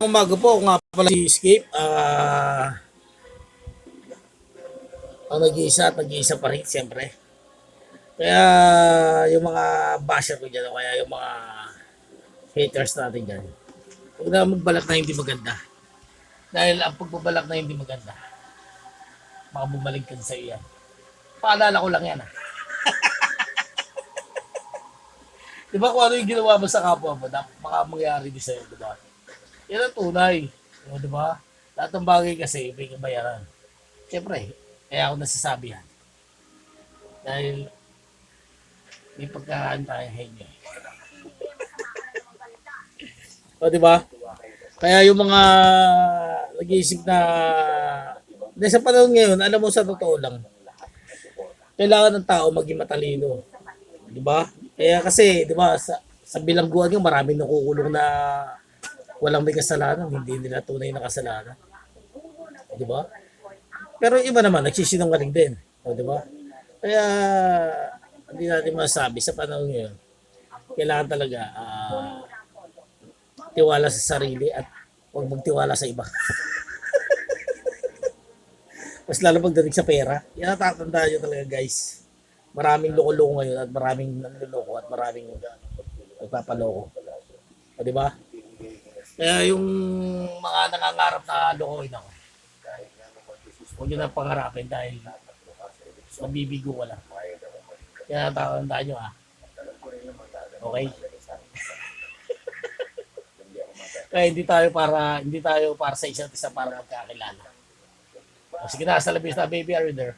Umaga po, ako nga pala si Escape. Ah, ang nag-iisa at nag-iisa pa rin, siyempre. Kaya yung mga basher ko dyan, o kaya yung mga haters natin dyan, huwag na magbalak na hindi maganda. Dahil ang pagbabalak na hindi maganda, baka bumalik ka sa iyo yan. Paalala ko lang yan ah. di ba kung ano yung ginawa mo sa kapwa mo, baka mangyari din sa'yo, di ba? Yan ang tunay. O, di ba? Lahat ng bagay kasi may kabayaran. Siyempre, kaya ako nasasabi yan. Dahil may pagkakaan tayo henyo. o, di ba? Kaya yung mga nag-iisip na dahil sa panahon ngayon, alam mo sa totoo lang, kailangan ng tao maging matalino. Di ba? Kaya kasi, di ba, sa, sa bilangguan yung maraming nakukulong na walang may kasalanan, hindi nila tunay na kasalanan. Di ba? Pero iba naman, nagsisinungaling din. O, di ba? Kaya, hindi natin masabi sa panahon ngayon, kailangan talaga ah, tiwala sa sarili at huwag magtiwala sa iba. Mas lalo pagdating sa pera, yan ang tatandaan nyo talaga guys. Maraming loko-loko ngayon at maraming nanloloko at maraming nagpapaloko. O, di ba? Kaya yung mga nangangarap na lokohin ako, huwag nyo na pangarapin dahil mabibigo ka lang. Kaya tatandaan nyo ah. Okay? Kaya hindi tayo para hindi tayo para sa isa't isa para magkakilala. O, sige na, sa labis na baby, are you there?